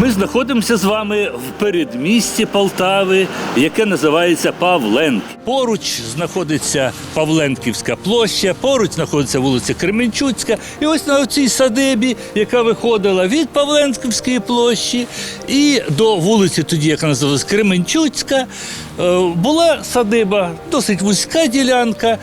Ми знаходимося з вами в передмісті Полтави, яке називається Павленк. Поруч знаходиться Павленківська площа, поруч знаходиться вулиця Кременчуцька. І ось на цій садибі, яка виходила від Павленківської площі і до вулиці, тоді яка називалась Кременчуцька, е, була садиба, досить вузька ділянка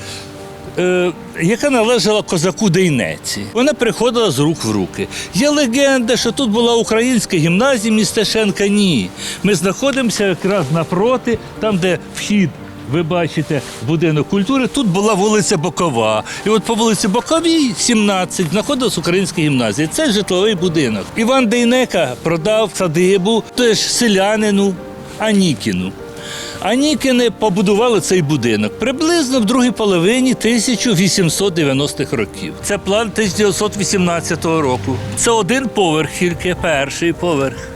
е, яка належала козаку Дейнеці. Вона приходила з рук в руки. Є легенда, що тут була українська гімназія містешенка. Ні. Ми знаходимося якраз напроти, там, де вхід. Ви бачите будинок культури. Тут була вулиця Бокова. І от по вулиці Боковій, 17, знаходилась українська гімназія. Це житловий будинок. Іван Дейнека продав садибу теж селянину Анікіну. Анікіни побудували цей будинок приблизно в другій половині 1890-х років. Це план 1918 року. Це один поверх, тільки перший поверх.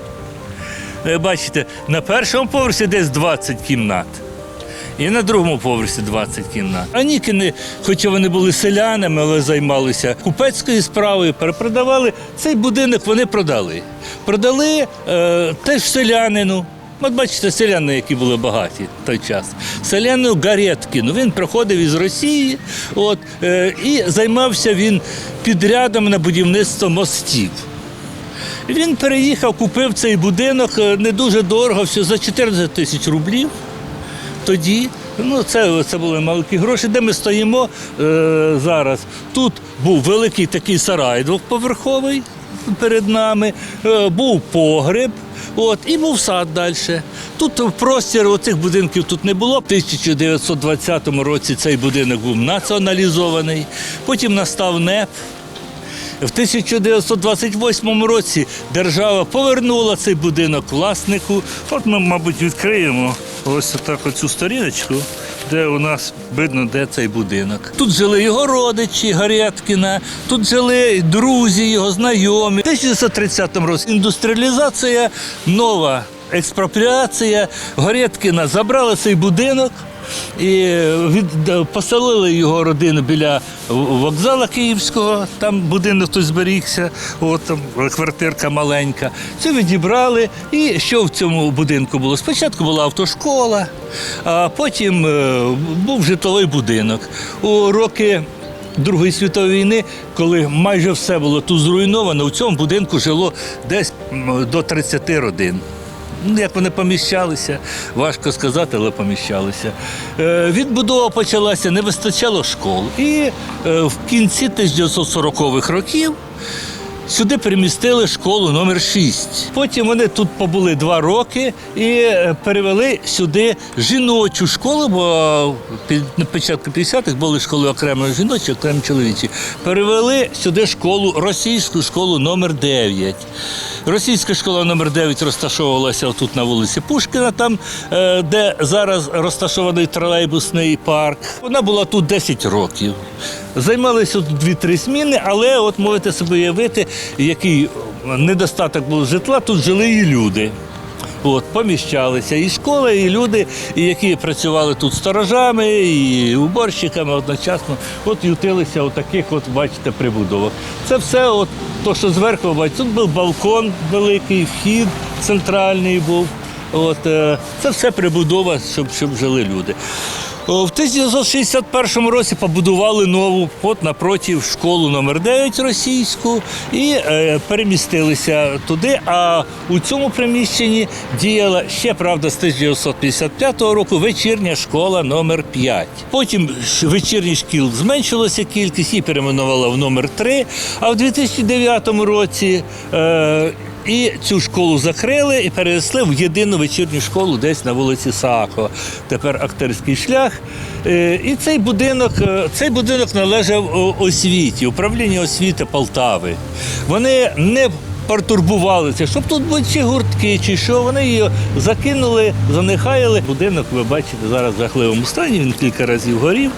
Ви бачите, на першому поверсі десь 20 кімнат. І на другому поверсі 20 кімнат. Анікіни, хоча вони були селянами, але займалися купецькою справою, перепродавали цей будинок. Вони продали. Продали е, теж селянину. От бачите, селяни, які були багаті в той час. Селянину Гарєткіну. Він приходив із Росії, от, е, і займався він підрядом на будівництво мостів. Він переїхав, купив цей будинок е, не дуже дорого, все за 14 тисяч рублів. Тоді, ну це, це були маленькі гроші, де ми стоїмо е, зараз. Тут був великий такий сарай двохповерховий перед нами, е, був погреб. От, і був сад далі. Тут простір оцих будинків тут не було. В 1920 році цей будинок був націоналізований, потім настав НЕП. В 1928 році держава повернула цей будинок власнику. От ми, мабуть, відкриємо ось так оцю сторіночку, де у нас видно, де цей будинок. Тут жили його родичі Гаряткіна, тут жили друзі, його знайомі. В 1930 році індустріалізація, нова експропріація. Горєткіна забрали цей будинок. І від, поселили його родину біля вокзала Київського, там будинок хтось зберігся, от там квартирка маленька. Це відібрали. І що в цьому будинку було? Спочатку була автошкола, а потім е, був житловий будинок. У роки Другої світової війни, коли майже все було тут зруйновано, у цьому будинку жило десь до 30 родин. Ну, Як вони поміщалися, важко сказати, але поміщалися. Е, відбудова почалася, не вистачало школ. І е, в кінці 1940-х років сюди перемістили школу номер 6. Потім вони тут побули два роки і е, перевели сюди жіночу школу, бо під- на початку 50-х були школи окремо жіночі, окремо чоловічі. Перевели сюди школу, російську школу номер 9. Російська школа номер 9 розташовувалася тут на вулиці Пушкіна, там, е, де зараз розташований тролейбусний парк. Вона була тут 10 років. Займалися 2-3 зміни, але от можете собі уявити, який недостаток був житла, тут жили і люди. От, поміщалися і школа, і люди, і які працювали тут сторожами, і уборщиками одночасно, от ютилися у таких, от, бачите, прибудовах. Це все, от, то, що зверху, бачите, тут був балкон великий, вхід центральний був. От, е, це все прибудова, щоб, щоб жили люди. В 1961 році побудували нову, от напротив школу номер 9 російську, і е, перемістилися туди. А у цьому приміщенні діяла ще правда з 1955 року вечірня школа номер 5. Потім вечірніх шкіл зменшилася кількість і перейменувала в номер 3. А в 2009 році. Е, і цю школу закрили і перенесли в єдину вечірню школу десь на вулиці Саакова. Тепер акторський шлях. Е, І цей будинок, е, цей будинок належав освіті, управлінню освіти Полтави. Вони не пертурбувалися, щоб тут були чи гуртки, чи що. Вони її закинули, занехаяли. Будинок, ви бачите, зараз в жахливому стані, він кілька разів горів.